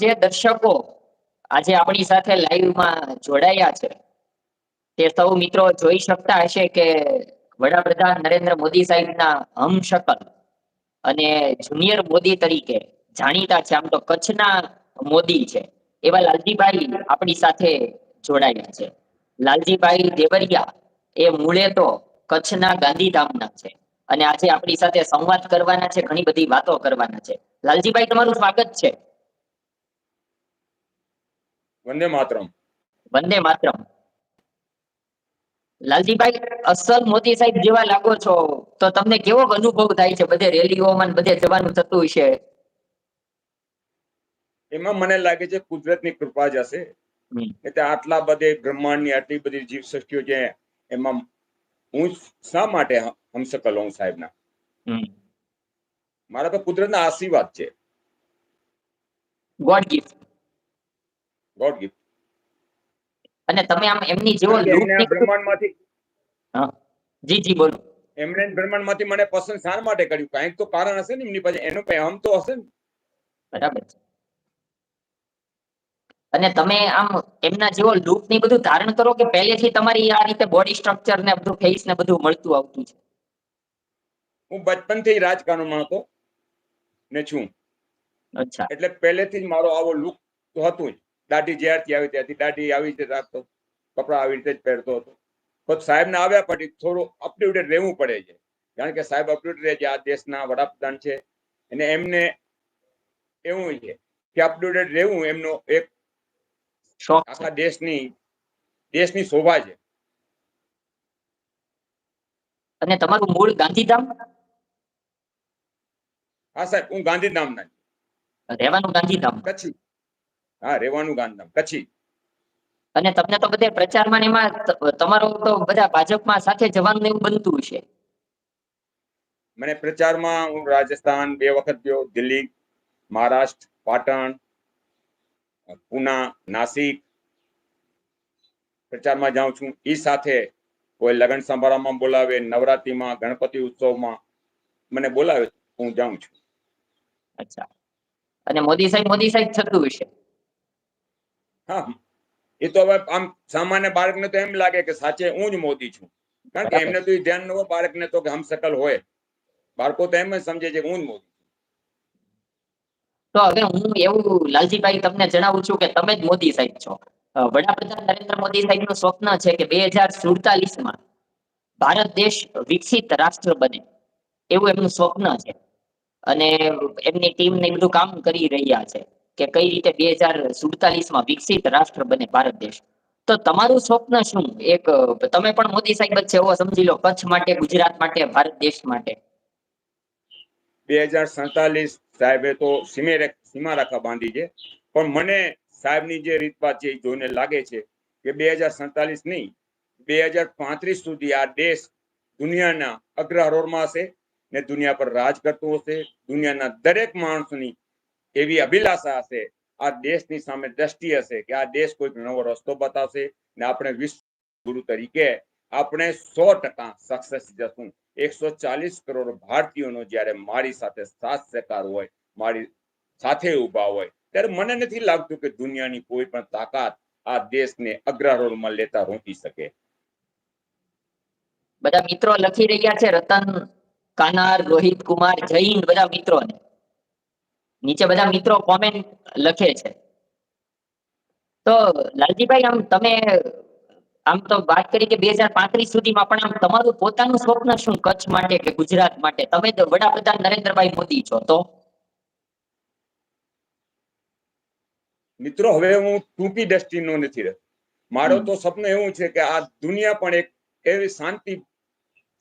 જે દર્શકો આજે આપણી સાથે લાઈવમાં જોડાયા છે, તે સૌ મિત્રો જોઈ શકતા હશે કે વડાપ્રધાન નરેન્દ્ર મોદી સાહેબના હમશકલ અને જુનિયર મોદી તરીકે જાણીતા છે. આમ તો કચ્છના મોદી છે. એવા લાલજીભાઈ આપણી સાથે જોડાયા છે. લાલજીભાઈ દેવરિયા એ મૂળે તો કચ્છના ગાંધીધામના છે અને આજે આપણી સાથે સંવાદ કરવાના છે, ઘણી બધી વાતો કરવાના છે. લાલજીભાઈ, તમારું સ્વાગત છે. વંદે માતરમ. વંદે માતરમ. લાલજીભાઈ અસલ મોદી સાહેબ જેવા લાગો છો તો તમને કેવો અનુભવ થાય છે? બધે રેલીઓમાં બધે જવાનું થતું છે. એમાં મને લાગે છે કુદરતની કૃપા જ હશે. એટલે આટલા બધે બ્રહ્માંડની આટલી બધી જીવ સૃષ્ટિઓ છે એમાં હું શા માટે હમસકલ હોઉં સાહેબના. મારા તો કુદરતના આશીર્વાદ છે. God gift. ગોડ ગિફ્ટ અને તમે આમ એમની જેવો બ્રહ્માંડમાંથી હા. જી જી બોલો. એમણે બ્રહ્માંડમાંથી મને પસંદ શા માટે કર્યું? કાંઈક તો કારણ હશે ને એમની પાસે. એનો કઈ આમ તો હશે ને? બરાબર અને તમે આમ એમના જેવો લુક ને બધું ધારણ કરો કે પહેલેથી તમારી આ રીતે બોડી સ્ટ્રક્ચર ને બધું ફેસ ને બધું મળતું આવતું છે? હું બચપનથી રાજકારણમાં હતો ને છું. અચ્છા. એટલે પહેલેથી જ મારો આવો લુક તો હતું જ. દાઢી જ્યારથી આવી ત્યારથી દાઢી આવી રીતે રાખતો કપડા આવી રીતે જ પહેરતો હતો. તો સાહેબને આવ્યા પછી થોડું અપડેટેડ રહેવું પડે છે. કારણ કે સાહેબ અપડેટ રહે છે આ દેશના વડાપ્રધાન છે. અને એમને એવું છે કે અપડેટેડ રહેવું એમનો એક આખા દેશની દેશની શોભા છે. અને તમારું મૂળ ગાંધીધામ? હા સાહેબ હું ગાંધીધામ ના રહેવાનું ગાંધીધામ. કચ્છી. હા રેવાનું ગાંધીધામ કચ્છી. અને તમને તો બધે પ્રચારમાં એમાં તમારો તો બધા ભાજપમાં સાથે જવાનું એવું બનતું છે મને પ્રચારમાં હું રાજસ્થાન બે વખત ગયો દિલ્હી મહારાષ્ટ્ર પાટણ પુના નાસિક. પ્રચારમાં જાઉં છું. એ સાથે કોઈ લગ્ન સમારંભમાં બોલાવે નવરાત્રીમાં ગણપતિ ઉત્સવમાં મને બોલાવે હું જાઉં છું. અચ્છા. અને મોદી સાહેબ મોદી સાહેબ થતું હશે. હા. એ તો હવે આમ સામાન્ય બાળકને તો એમ લાગે કે સાચે હું જ મોદી છું. કારણ કે એમને તો એ ધ્યાન ન હોય બાળકને તો કે હમસકલ હોય. બાળકો તો એમ જ સમજે છે કે હું જ મોદી તો હવે હું એવું લાલજીભાઈ તમને જણાવું છું કે તમે જ મોદી સાહેબ છો. વડાપ્રધાન નરેન્દ્ર મોદી સાહેબનું સ્વપ્ન છે કે બે હજાર સુડતાલીસમાં ભારત દેશ વિકસિત રાષ્ટ્ર બને. એવું એમનું સ્વપ્ન છે. અને એમની ટીમ ને બધું કામ કરી રહ્યા છે. કે કઈ રીતે બે હજાર સુડતાલીસમાં વિકસિત રાષ્ટ્ર બને ભારત દેશ? તો તમારું સ્વપ્ન શું? એક, તમે પણ મોદી સાહેબ જ છે એવો સમજી લો, કચ્છ માટે, ગુજરાત માટે, ભારત દેશ માટે. બે હજાર સડતાલીસ સાહેબે તો સીમે સીમા રેખા બાંધી છે. પણ મને સાહેબની જે રીતભાત છે એ જોઈને લાગે છે કે બે હજાર સડતાલીસ નહીં બે હજાર પાંત્રીસ સુધી આ દેશ દુનિયાના અગ્રહરોળમાં હશે ને દુનિયા પર રાજ કરતો હશે. દુનિયાના દરેક માણસની એવી અભિલાષા હશે. આ દેશની સામે દ્રષ્ટિ હશે કે આ દેશ કોઈક નવો રસ્તો બતાવશે ને આપણે વિશ્વ ગુરુ તરીકે આપણે સો ટકા સક્સેસ જશું. એકસો ચાલીસ કરોડ ભારતીયોનો જ્યારે મારી સાથે સાથ સહકાર હોય, મારી સાથે ઊભા હોય, ત્યારે મને નથી લાગતું કે દુનિયાની કોઈ પણ તાકાત આ દેશને અગ્રહરોળમાં લેતા રોકી શકે. બધા મિત્રો લખી રહ્યા છે, રતન કાનાર, રોહિત કુમાર, જય બધા મિત્રો નીચે બધા મિત્રો કોમેન્ટ લખે છે. તો લાલજીભાઈ, આમ તમે, આમ તો વાત કરી કે બે સુધીમાં, પણ આમ તમારું પોતાનું સ્વપ્ન શું કચ્છ માટે કે ગુજરાત માટે? તમે વડાપ્રધાન નરેન્દ્રભાઈ મોદી છો તો? મિત્રો, હવે હું ટૂંકી દ્રષ્ટિનો નથી મારો તો સપનું એવું છે કે આ દુનિયા પણ એક એવી શાંતિ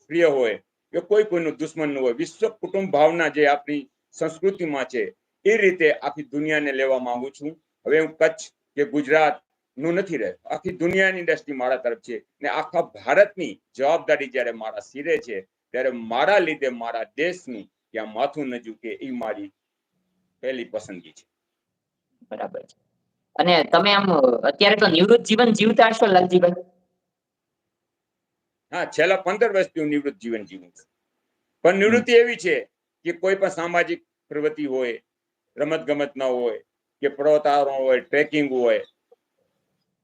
પ્રિય હોય કે કોઈ કોઈનું દુશ્મન ન હોય. વિશ્વ કુટુંબ ભાવના જે આપણી સંસ્કૃતિમાં છે એ રીતે આખી દુનિયાને લેવા માંગુ છું. હવે હું કચ્છ કે ગુજરાતનું નથી રહેતો આખી દુનિયાની દ્રષ્ટિ મારા તરફ છે ને આખા ભારતની જવાબદારી જ્યારે મારા સિરે છે ત્યારે મારા લીધે મારા દેશનું ત્યાં માથું ન ઝૂકે એ મારી પહેલી પસંદગી છે. બરાબર છે. અને તમે આમ અત્યારે તો નિવૃત્ત જીવન જીવતા હશો લાલજીભાઈ? હા છેલ્લા પંદર વર્ષથી હું નિવૃત્ત જીવન જીવું છું. પણ નિવૃત્તિ એવી છે કે કોઈ પણ સામાજિક પ્રવૃત્તિ હોય રમત ગમતના હોય કે પર્વતારોહણ હોય ટ્રેકિંગ હોય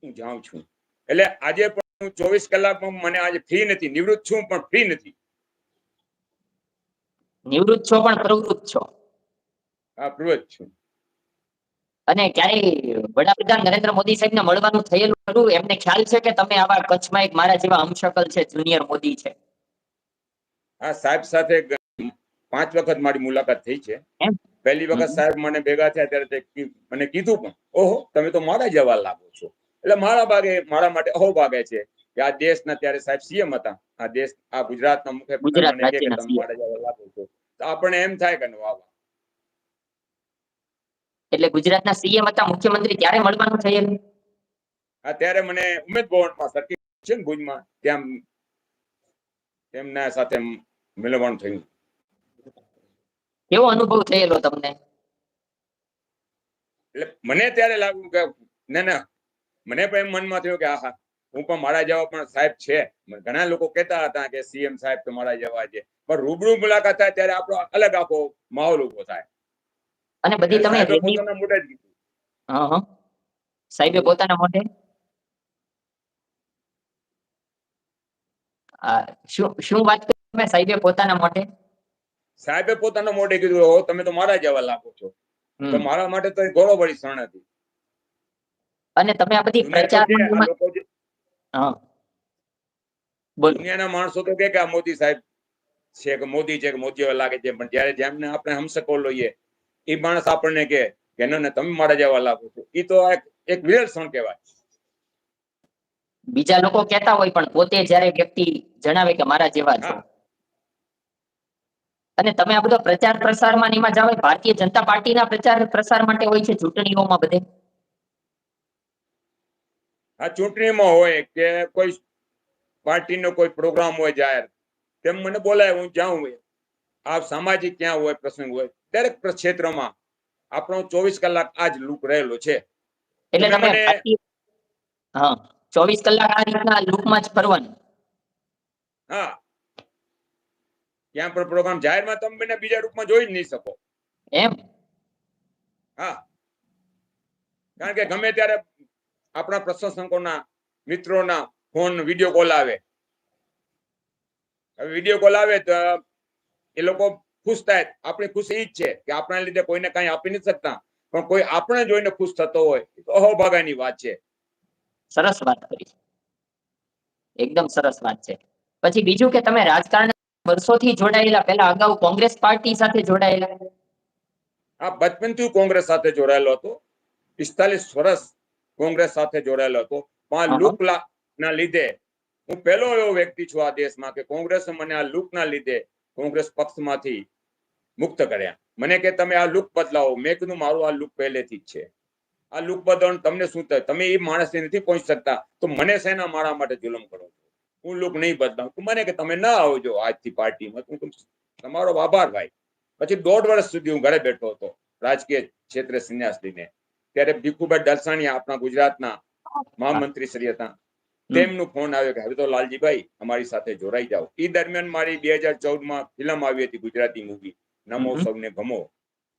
હું જાઉં છું. એટલે આજે પણ હું ચોવીસ કલાકમાં મને આજે ફ્રી નથી નિવૃત્ત છું પણ ફ્રી નથી. નિવૃત્ત છો પણ પ્રવૃત્ત છો? હા પ્રવૃત્ત છું. અને ક્યારે વડાપ્રધાન નરેન્દ્ર મોદી સાહેબને મળવાનું થયેલું ખરું એમને ખ્યાલ છે કે તમે આવા કચ્છમાં એક મારા જેવા હમશકલ છે જુનિયર મોદી છે? આ સાહેબ સાથે પાંચ વખત મારી મુલાકાત થઈ છે. એમ? પહેલી વખત સાહેબ મને ભેગા થયા ત્યારે તે મને કીધું પણ ઓહો તમે તો મારા જવા લાગો છો. એટલે મારા ભાગે મારા માટે અહો ભાગે છે કે આ દેશના ત્યારે સાહેબ સીએમ હતા. આ દેશ આ ગુજરાતના મુખ્ય તમે મારા જવા લાગો છો. તો આપણને એમ થાય કે વાહ. એટલે ગુજરાતના સીએમ હતા મુખ્યમંત્રી ત્યારે મળવાનું થયેલ આ ત્યારે મને ઉમેદ ભવનમાં સર્કિટ છે ને ભુજમાં ત્યાં તેમના સાથે મિલવાનું થયું. કેવો અનુભવ થયેલો તમને? એટલે મને ત્યારે લાગ્યું કે ના ના. મને પણ એમ મનમાં થયું કે આહા હું પણ મારા જેવા પણ સાહેબ છે. ઘણા લોકો કહેતા હતા કે સીએમ સાહેબ તો મારા જેવા છે. પણ રૂબરૂ મુલાકાત થાય ત્યારે આપણો અલગ આખો માહોલ ઊભો થાય. અને બધી તમે પોતાના મોઢે જ કીધું. હા હા. સાહેબે પોતાના મોઢે? શું શું વાત કરી તમે સાહેબે પોતાના મોઢે? સાહેબે પોતાના મોઢે કીધું "ઓહો, તમે તો મારા જેવા લાગો છો. તો મારા માટે તો એ ગૌરવવાળી ક્ષણ હતી અને તમે આ બધી પ્રચાર દુનિયાના માણસો તો કે કે આ મોદી સાહેબ છે કે મોદી છે કે મોદી લાગે છે. પણ જયારે જેમને આપણે હમસકો લઈએ એ માણસ આપણને કે કે ના તમે મારા જેવા લાગો છો. એ તો એક વિરલ ક્ષણ કહેવાય. બીજા લોકો કહેતા હોય પણ પોતે જયારે વ્યક્તિ જણાવે કે મારા જેવા છે. અને તમે આ બધો પ્રચાર પ્રસારમાં એમાં જાઓ ભારતીય જનતા પાર્ટીના પ્રચાર પ્રસાર માટે હોય છે ચૂંટણીઓમાં બધે? આ ચૂંટણીમાં હોય કે કોઈ પાર્ટીનો કોઈ પ્રોગ્રામ હોય જાહેર તેમ મને બોલાય હું જાઉં આ સામાજિક ક્યાં હોય પ્રસંગ હોય દરેક ક્ષેત્રમાં આપણો ચોવીસ કલાક આ જ લુક રહેલો છે. એટલે તમે હા ચોવીસ કલાક આ રીતના લૂપમાં જ ફરવાનું? હા. ક્યાં પર પ્રોગ્રામ જાહેરમાં તમે મને બીજા રૂપમાં જોઈ જ નહીં શકો. એમ? હા. કારણ કે ગમે ત્યારે આપણા પ્રશંસકોના મિત્રોના ફોન વીડિયો કોલ આવે. હવે વીડિયો કોલ આવે તો એ લોકો ખુશ થાય. આપણી ખુશી ઈ જ છે કે આપણા લીધે કોઈને કઈ આપી નથી શકતા. પણ કોઈ આપણે જોઈને ખુશ થતો હોય તો અહોભાગાની વાત છે. સરસ વાત કરી. એકદમ સરસ વાત છે. પછી બીજું કે તમે રાજકારણ વર્ષોથી જોડાયેલા પહેલા અગાઉ કોંગ્રેસ પાર્ટી સાથે જોડાયેલા. આ બચપનથી કોંગ્રેસ સાથે જોડાયેલો હતો. પિસ્તાલીસ વર્ષ કોંગ્રેસ સાથે જોડાયેલો હતો. પણ આ લુક ના લીધે હું પહેલો એવો વ્યક્તિ છું આ દેશમાં કે કોંગ્રેસે મને આ લુકના લીધે કોંગ્રેસ પક્ષમાંથી મુક્ત કર્યા. મને કે તમે આ લુક બદલાવો. મેં કીધું મારું આ લુક પહેલેથી જ છે. આ લુક બદલવાનું તમને શું થાય? તમે એ માણસને નથી પહોંચી શકતા. તો મને શેના મારા માટે જુલમ કરો છો? હું લુક નહીં બદલાવું. મને કે તમે ના આવજો આજથી પાર્ટીમાં. હું તમારો આભાર ભાઈ. પછી દોઢ વર્ષ સુધી હું ઘરે બેઠો હતો રાજકીય ક્ષેત્રે સંન્યાસ લઈને ત્યારે ભીખુભાઈ ડલસાણી આપણા ગુજરાતના મહામંત્રી શ્રી હતા તેમનું ફોન આવ્યો કે હવે તો લાલજીભાઈ અમારી સાથે જોડાઈ જાઓ. એ દરમિયાન મારી બે હજાર ચૌદમાં ફિલ્મ આવી હતી ગુજરાતી મૂવી નમો સૌને ગમો.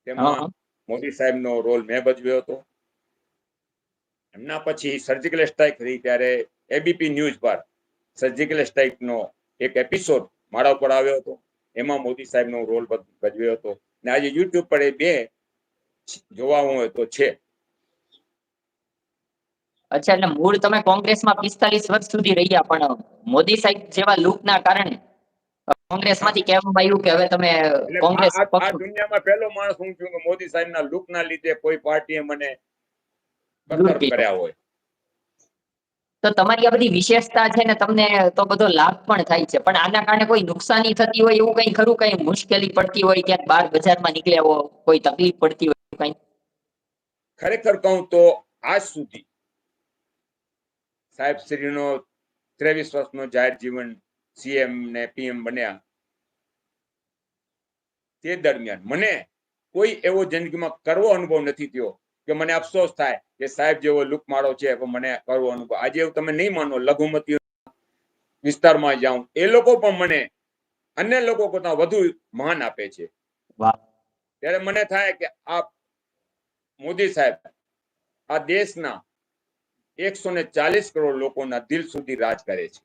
તેમાં મોદી મોદી સાહેબનો રોલ મેં ભજવ્યો હતો. એમના પછી સર્જિકલ સ્ટ્રાઇક થઈ ત્યારે એબીપી ન્યૂઝ પર સર્જિકલ સ્ટ્રાઇકનો એક એપિસોડ મારા ઉપર આવ્યો હતો. એમાં મોદી સાહેબનો રોલ ભજવ્યો હતો. ને આજે યુટ્યુબ પર એ બે જોવા હોય તો છે. અચ્છા એટલે મૂળ તમે કોંગ્રેસમાં પિસ્તાલીસ વર્ષ સુધી રહ્યા પણ મોદી સાહેબ જેવા લુકના કારણે કોંગ્રેસમાંથી કહેવામાં આવ્યું કે હવે તમે કોંગ્રેસ આ- દુનિયામાં પહેલો માણસ હું છું કે મોદી સાહેબના લુકના લીધે કોઈ પાર્ટીએ મને કર્યા હોય. તો તમારી આ બધી વિશેષતા છે ને તમને તો બધો લાભ પણ થાય છે. પણ આના કારણે કોઈ નુકસાની થતી હોય એવું કઈ ખરું? કઈ મુશ્કેલી પડતી હોય ક્યાંક બહાર બજારમાં નીકળ્યા હોય કોઈ તકલીફ પડતી હોય કઈ? ખરેખર કહું તો આજ સુધી સાહેબ શ્રીનો ત્રેવીસ વર્ષનો જાહેર જીવન સીએમ ને પીએમ બન્યા. તે દરમિયાન મને કોઈ એવો જિંદગીમાં કરવો અનુભવ નથી થયો. કે મને અફસોસ થાય કે સાહેબ જેવો લુક મારો છે પણ મને કરવો અનુભવ. આજે તમે નહીં માનો લઘુમતી વિસ્તારમાં જાઉં. એ લોકો પણ મને અન્ય લોકો કરતા વધુ માન આપે છે. ત્યારે મને થાય કે આ મોદી સાહેબ આ દેશના એકસો ને ચાલીસ કરોડ લોકોના દિલ સુધી રાજ કરે છે.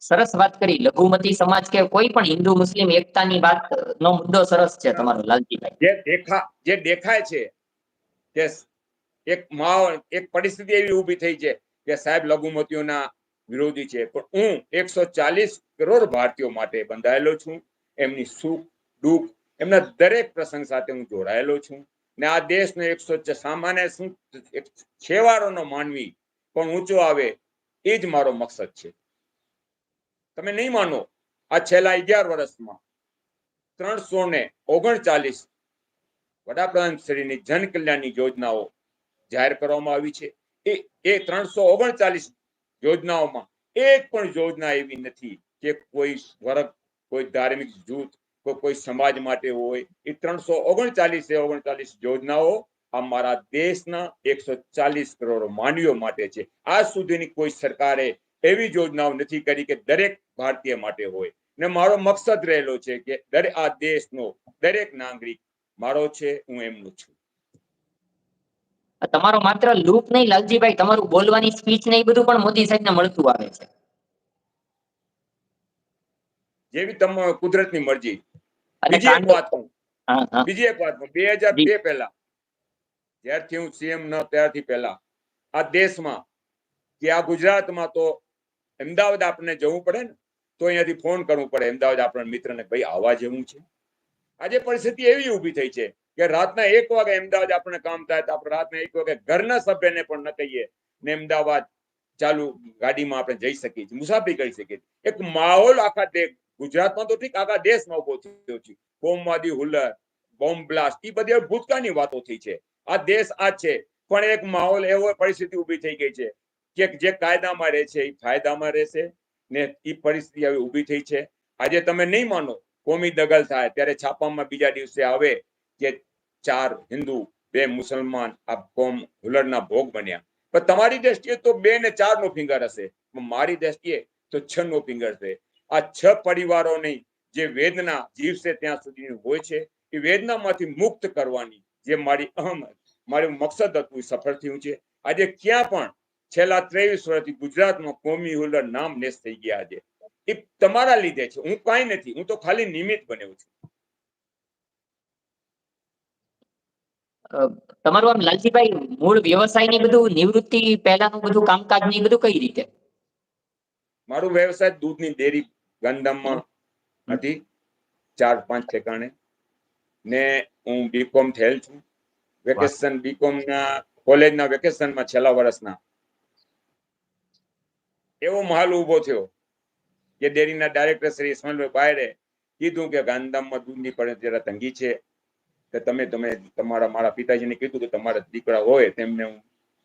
સરસ વાત કરી. લઘુમતી સમાજ કે કોઈ પણ હિન્દુ, મુસ્લિમ એકતાની વાત નો મુદ્દો સરસ છે તમારો લાલજીભાઈ. જે દેખા, જે દેખાય છે કે એક માહોલ, એક પરિસ્થિતિ એવી ઊભી થઈ છે કે સાહેબ લઘુમતીઓના વિરોધી છે. પણ હું એકસો ચાલીસ કરોડ ભારતીયો માટે બંધાયેલો છું. એમની સુખ, દુઃખ, એમના દરેક પ્રસંગ સાથે હું જોડાયેલો છું. ને આ દેશનો એકસો સામાન્ય શું છેવાડોનો માનવી પણ ઊંચો આવે, એ જ મારો મકસદ છે. તમે નહીં માનો. આ છેલ્લા અગિયાર વર્ષમાં ત્રણસો ને ઓગણચાલીસ વડાપ્રધાન શ્રીની જન કલ્યાણની યોજનાઓ જાહેર કરવામાં આવી છે. એ એ ત્રણસો ઓગણચાલીસ યોજનાઓમાં એક પણ યોજના એવી નથી કે કોઈ વર્ગ, કોઈ ધાર્મિક જૂથ, કોઈ સમાજ માટે હોય. એ ત્રણસો ઓગણચાલીસ ઓગણચાલીસ યોજનાઓ આ મારા દેશના એકસો ચાલીસ કરોડ માનવીઓ માટે છે. આજ સુધીની કોઈ સરકારે એવી યોજનાઓ નથી કરી કે દરેક ભારતીય માટે હોય. ને મારો મકસદ રહેલો છે કે દરેક આ દેશનો દરેક નાગરિક મારો છે હું એમનું છું. તમારો માત્ર લુક નહીં લાલજીભાઈ તમારું બોલવાની સ્પીચ ને એ બધું પણ મોદી સાહેબને મળતું આવે છે. જેવી તમારી કુદરતની મરજી. બીજી એક વાત હા હા. બીજી એક વાત બે હજાર બે પહેલા જ્યારથી હું સીએમ ન ત્યારથી પહેલા આ દેશમાં કે આ ગુજરાતમાં તો અમદાવાદ આપણને જવું પડે ને? તો અહીંયાથી ફોન કરવું પડે. અમદાવાદ આપણા મિત્રને ભાઈ, આવા જેવું છે? આજે પરિસ્થિતિ એવી ઊભી થઈ છે કે રાતના એક વાગે અમદાવાદ આપણને કામ થાય તો આપણે રાતના એક વાગે ઘરના સભ્યને પણ ન કહીએ ને અમદાવાદ ચાલુ ગાડીમાં આપણે જઈ શકીએ છીએ, મુસાફરી કરી શકીએ એક માહોલ આખા દેશ ગુજરાતમાં તો ઠીક, આખા દેશમાં ઊભો થયો છે. કોમવાદી હુલ્લર, બોમ્બ બ્લાસ્ટ એ બધી ભૂતકાળની વાતો થઈ છે. આ દેશ આ છે. પણ એક માહોલ, એવો પરિસ્થિતિ ઊભી થઈ ગઈ છે કે જે કાયદામાં રહે છે એ ફાયદામાં રહેશે. ને એ પરિસ્થિતિ હવે ઊભી થઈ છે. આજે તમે નહીં માનો, કોમી દગલ થાય, ત્યારે છાપામાં બીજા દિવસે આવે કે ચાર હિન્દુ, બે મુસલમાન આ કોમ હુલરના ભોગ બન્યા. પણ તમારી દ્રષ્ટિએ તો બે ને ચાર નો ફિંગર હશે. મારી દ્રષ્ટિએ તો છ નો ફિંગર છે. આ છ પરિવારોની જે વેદના જીવશે ત્યાં સુધી હોય છે. એ વેદનામાંથી મુક્ત કરવાની જે મારી અહમ, મારું મકસદ હતું સફળ થયું છે. આજે ક્યાં પણ છેલ્લા ત્રેવીસ વર્ષથી ગુજરાતમાં કોમી હુલર નામ નેસ થઈ ગયા છે. એ તમારા લીધે છે. હું કઈ નથી. હું તો ખાલી નિમિત્ત બન્યો છું. તમારું આમ લાલજીભાઈ મૂળ વ્યવસાયની બધું નિવૃત્તિ પહેલાનું બધું કામકાજ ને બધું કઈ રીતે? મારું વ્યવસાય દૂધની ડેરી ગાંધીધામમાં હતી. ચાર પાંચ ઠેકાણે. ને હું બીકોમ થયેલ છું. વેકેશન બીકોમ ના કોલેજના વેકેશનમાં છેલ્લા વર્ષના એવો માલ ઊભો થયો કે ડેરીના ડાયરેક્ટર શ્રી ઇસ્માઇલભાઈ બાયરે કીધું કે ગાંધીધામમાં દૂધની પણ જરા તંગી છે કે તમે તમે તમારા મારા પિતાજીને કીધું કે તમારા દીકરા હોય તેમને હું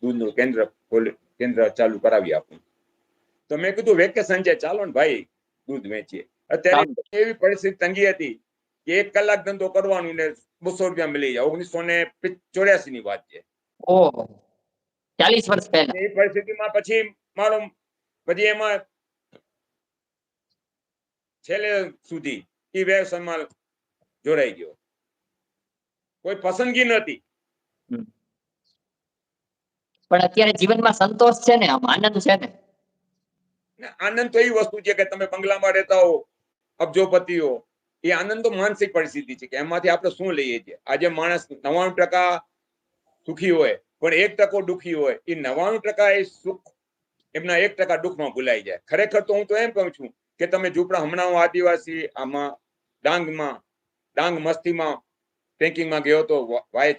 દૂધનું કેન્દ્ર કેન્દ્ર ચાલુ કરાવી આપું. તો મેં કીધું વેકેશન છે ચાલો ને ભાઈ દૂધ વેચીએ. અત્યારે એવી પરિસ્થિતિ તંગી હતી કે એક કલાક ધંધો કરવાનું ને બસો રૂપિયા મળી જાય ઓગણીસો ને ચોર્યાસી ની વાત છે. ચાલીસ વર્ષ પહેલા. એ પરિસ્થિતિમાં પછી મારો પછી એમાં છેલ્લે સુધી એ વ્યવસાયમાં જોડાઈ ગયો. કોઈ પસંદગી નથી પણ અત્યારે જીવનમાં સંતોષ છે ને આમ આનંદ છે ને આનંદ તો એવી વસ્તુ છે કે તમે બંગલામાં રહેતા હો અબજોપતિઓ એ આનંદ તો માનસિક પરિસ્થિતિ છે કે એમાંથી આપણે શું લઈએ છીએ? આજે માણસ નવ્વાણું ટકા સુખી હોય પણ એક ટકો દુખી હોય એ નવ્વાણું ટકા એ સુખ એમના એક ટકા દુઃખમાં ભૂલાઈ જાય. ખરેખર તો હું તો એમ કહું છું કે તમે ઝૂંપડા હમણાં હું આદિવાસી આમાં ડાંગમાં ડાંગ મસ્તીમાં ટ્રેકિંગમાં ગયો હતો વાય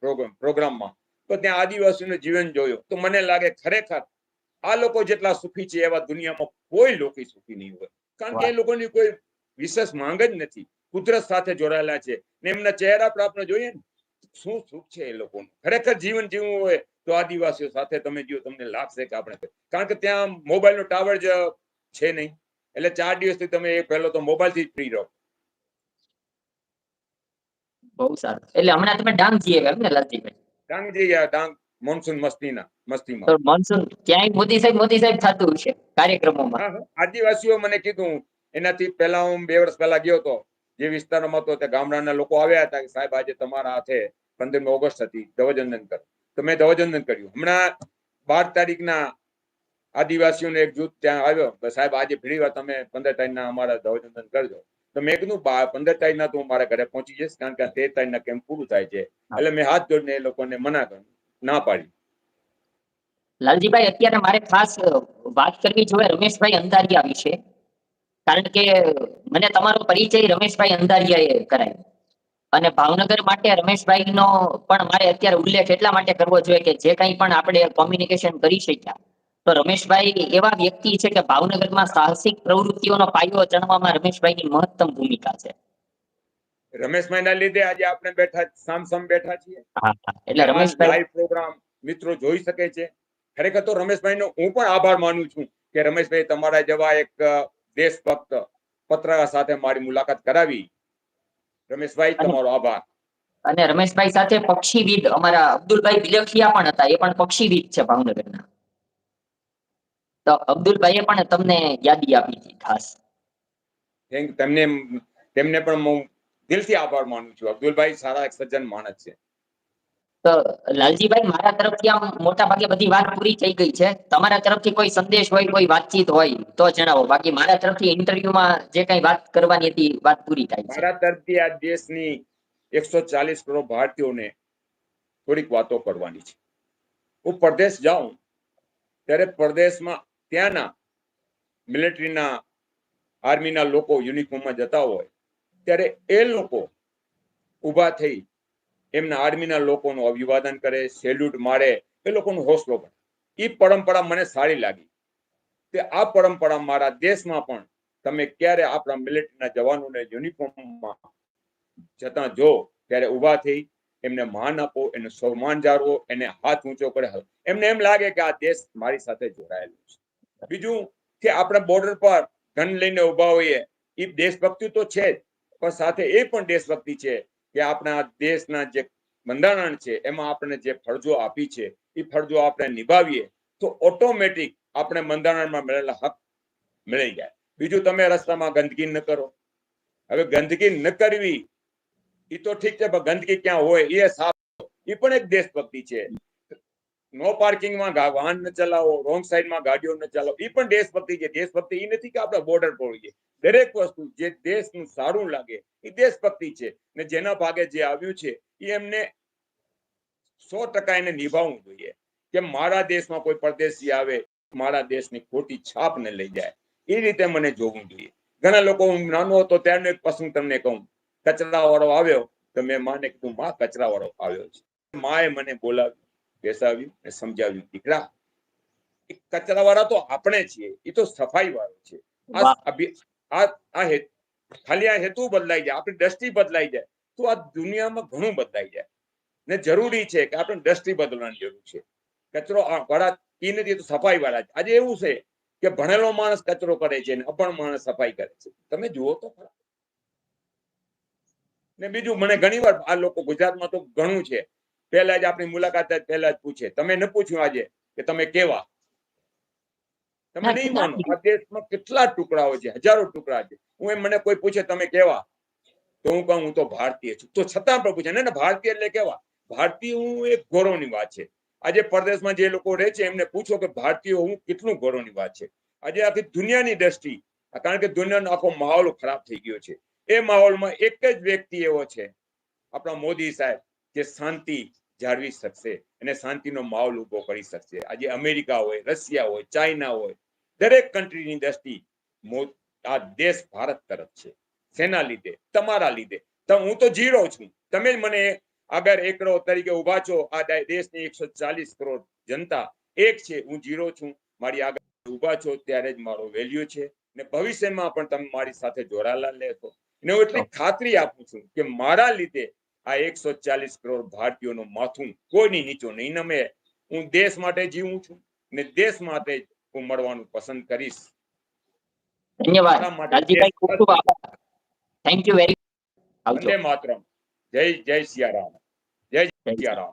પ્રોગ્રામ પ્રોગ્રામમાં. તો ત્યાં આદિવાસીનું જીવન જોયું. તો મને લાગે ખરેખર આ લોકો જેટલા સુખી છે એવા દુનિયામાં કોઈ લોકો સુખી નહીં હોય. કારણ કે એ લોકોની કોઈ વિશેષ માંગ જ નથી. કુદરત સાથે જોડાયેલા છે. ને એમના ચહેરા પર આપણે જોઈએ ને શું સુખ છે એ લોકોનું. ખરેખર જીવન જીવવું હોય તો આદિવાસીઓ સાથે તમે જો તમને લાગશે કે આપણે કારણ કે ત્યાં મોબાઈલનો ટાવર જ છે નહીં. એટલે ચાર દિવસથી તમે એ પહેલો તો મોબાઈલથી જ ફ્રી રહો. બહુ સારું. એટલે હમણાં તમે ડાંગ જઈએ એમ ને લાલજીભાઈ? ડાંગ જઈ ડાંગ મોનસૂન મસ્તીના મસ્તીમાં. તો મોનસૂન ક્યાંય મોદી સાહેબ મોદી સાહેબ થતું હશે કાર્યક્રમોમાં. આદિવાસીઓ મને કીધું એનાથી પહેલા હું બે વર્ષ પહેલા ગયો હતો. જે વિસ્તારોમાં તો ત્યાં ગામડાના લોકો આવ્યા હતા કે સાહેબ આજે તમારા હાથે પંદરમી ઓગસ્ટ હતી ધ્વજવંદન કરો તો મેં ધ્વજવંદન કર્યું. હમણાં બાર તારીખના આદિવાસીઓનો એક જૂથ ત્યાં આવ્યો. સાહેબ, આજે ફ્રી વાર તમે પંદર તારીખના અમારા ધ્વજવંદન કરજો. તો મેં કીધું પંદર તારીખના તો હું મારા ઘરે પહોંચી જઈશ, કારણ કે તેર તારીખના કેમ્પ પૂરું થાય છે. એટલે મેં હાથ જોડીને એ લોકોને મના કર્યું. ના પાડી. લાલજીભાઈ, અત્યારે મારે ખાસ વાત કરવી જોઈએ રમેશભાઈ અંધારિયા વિશે. કારણ કે મને તમારો પરિચય રમેશભાઈ અંધારિયાએ કરાયો. અને ભાવનગર માટે રમેશભાઈનો પણ મારે અત્યારે ઉલ્લેખ એટલા માટે કરવો જોઈએ કે જે કંઈ પણ આપણે કોમ્યુનિકેશન કરી શક્યા તો રમેશભાઈ એવા વ્યક્તિ છે કે ભાવનગરમાં સાહસિક પ્રવૃત્તિઓનો પાયો ચણવામાં રમેશભાઈની મહત્તમ ભૂમિકા છે. રમેશભાઈના લીધે આજે આપણે બેઠા સામસામ બેઠા છીએ. એટલે રમેશભાઈ પ્રોગ્રામ મિત્રો જોઈ શકે છે. ખરેખર તો રમેશભાઈ નો હું પણ આભાર માનું છું કે રમેશભાઈ તમારા જેવા એક દેશભક્ત પત્રકાર સાથે મારી મુલાકાત કરાવી. રમેશભાઈ તમારો આભાર. અને રમેશભાઈ સાથે પક્ષીવિદ અમારા અબ્દુલભાઈ બિલખિયા પણ હતા એ પણ પક્ષીવિદ છે ભાવનગરના. તો અબ્દુલભાઈએ પણ તમને યાદી આપી હતી ખાસ. તેમને તેમને પણ હું દિલથી આભાર માનું છું. અબ્દુલભાઈ સારા એક સજ્જન માણસ છે. તો લાલજીભાઈ, મારા તરફથી આમ મોટા ભાગે બધી વાત પૂરી થઈ ગઈ છે. તમારા તરફથી કોઈ સંદેશ હોય, કોઈ વાતચીત હોય, તો જણાવો. બાકી મારા તરફથી ઇન્ટરવ્યુમાં જે કઈ વાત કરવાની હતી વાત પૂરી થાય મારા તરફથી આ દેશની એકસો ચાલીસ કરોડ ભારતીયોને થોડીક વાતો કરવાની છે. હું પરદેશ જાઉં, ત્યારે પરદેશમાં ત્યાંના મિલિટરીના આર્મીના લોકો યુનિફોર્મમાં જતા હોય, ત્યારે એ લોકો ઊભા થઈ એમના આર્મીના લોકોનું અભિવાદન કરે, સેલ્યુટ મારે, એ લોકોનો હોસલો બને એ પરંપરા મને સારી લાગી. તે આ પરંપરા મારા દેશમાં પણ તમે ક્યારે આપણા મિલિટરીના જવાનોને યુનિફોર્મમાં જતા જો, ત્યારે ઊભા થઈ, એમને માન આપો, એને સન્માન જાળવો, એને હાથ ઊંચો કરે. એમને એમ લાગે કે આ દેશ મારી સાથે જોડાયેલો છે. બીજું કે આપણે બોર્ડર પર ધન લઈને ઊભા હોઈએ એ દેશભક્તિ તો છે જ, પણ સાથે એ પણ દેશભક્તિ છે કે આપણા દેશના જે બંધારણ છે, એમાં આપણે જે ફરજો આપી છે, એ ફરજો આપણે નિભાવીએ, તો ઓટોમેટિક આપણે બંધારણમાં મળેલા હક મળી જાય. બીજું તમે રસ્તામાં ગંદકી ન કરો. હવે ગંદકી ન કરવી એ તો ઠીક છે, પણ ગંદકી ક્યાં હોય, એ સાફ એ પણ એક દેશભક્તિ છે. નો પાર્કિંગમાં વાહન ન ચલાવો રોંગ સાઈડમાં ગાડીઓ ન ચલાવો એ પણ દેશભક્તિ છે. દેશભક્તિ એ નથી કે આપણે બોર્ડર પર હોઈએ દરેક વસ્તુ જે દેશનું સારું લાગે એ દેશભક્તિ છે. ને જેના ભાગે જે આવ્યું છે એ એમને સો ટકા એને નિભાવવું જોઈએ. કે મારા દેશમાં કોઈ પરદેશી આવે, મારા દેશની ખોટી છાપ ને લઈ જાય. એ રીતે મને જોવું જોઈએ. ઘણા લોકો હું નાનો હતો ત્યારનો એક પ્રસંગ તમને કહું. કચરા વાળો આવ્યો તો મેં માને કીધું, માં કચરા વાળો આવ્યો છે. માએ મને બોલાવ્યું. બેસાવ્યું અને સમજાવ્યું. દીકરા એ કચરા વાળા તો આપણે છીએ. એ તો સફાઈ વાળો છે. આ ખાલી આ હેતુ બદલાઈ જાય. આપણી દ્રષ્ટિ બદલાઈ જાય. તો આ દુનિયામાં ઘણું બદલાઈ જાય. ને જરૂરી છે કે આપણે દ્રષ્ટિ બદલવાની જરૂર છે. કચરો વાળા એ નથી તો સફાઈ વાળા છે આજે એવું છે કે ભણેલો માણસ કચરો કરે છે ને અભણ માણસ સફાઈ કરે છે. તમે જુઓ તો ખરા. ને બીજું મને ઘણી વાર આ લોકો ગુજરાતમાં તો ઘણું છે. પહેલા જ આપણી મુલાકાત પહેલા જ પૂછે. તમે ન પૂછ્યું આજે કે તમે કેવા? તમે નહીં માનો. આ દેશમાં કેટલા ટુકડાઓ છે હજારો ટુકડા છે. હું એમ મને કોઈ પૂછે તમે કેવા? તો હું કહું હું તો ભારતીય છું. તો છતાં પણ પૂછે. ના ભારતીય એટલે કેવા? ભારતીય હું એક ગૌરવની વાત છે. આજે પરદેશમાં જે લોકો રહે છે એમને પૂછો કે ભારતીય હું કેટલું ગૌરવની વાત છે? આજે આખી દુનિયાની દ્રષ્ટિ કારણ કે દુનિયાનો આખો માહોલ ખરાબ થઈ ગયો છે. એ માહોલમાં એક જ વ્યક્તિ એવો છે આપણા મોદી સાહેબ જે શાંતિ જાળવી શકશે અને શાંતિનો માહોલ ઊભો કરી શકશે. આજે અમેરિકા હોય, રશિયા હોય, ચાઇના હોય, દરેક કન્ટ્રીની દ્રષ્ટિ આ દેશ ભારત તરફ છે. સેના લીધે? તમારા લીધે. હું તો જીરો છું. તમે મને આગળ એકડો તરીકે ઊભા છો. આ દેશની એકસો ચાલીસ કરોડ જનતા એક છે. હું જીરો છું. મારી આગળ ઊભા છો ત્યારે જ મારો વેલ્યુ છે. ને ભવિષ્યમાં પણ તમે મારી સાથે જોડાયેલા લેશો ને હું એટલી ખાતરી આપું છું કે મારા લીધે આ એકસો ચાલીસ કરોડ ભારતીયોનું માથું કોઈની નીચો નહીં નમે. હું દેશ માટે જીવું છું ને દેશ માટે હું મળવાનું પસંદ કરીશ. ધન્યવાદ. Thank you very Vande Mataram. જય જય સિયારામ. જય જય સિયારામ.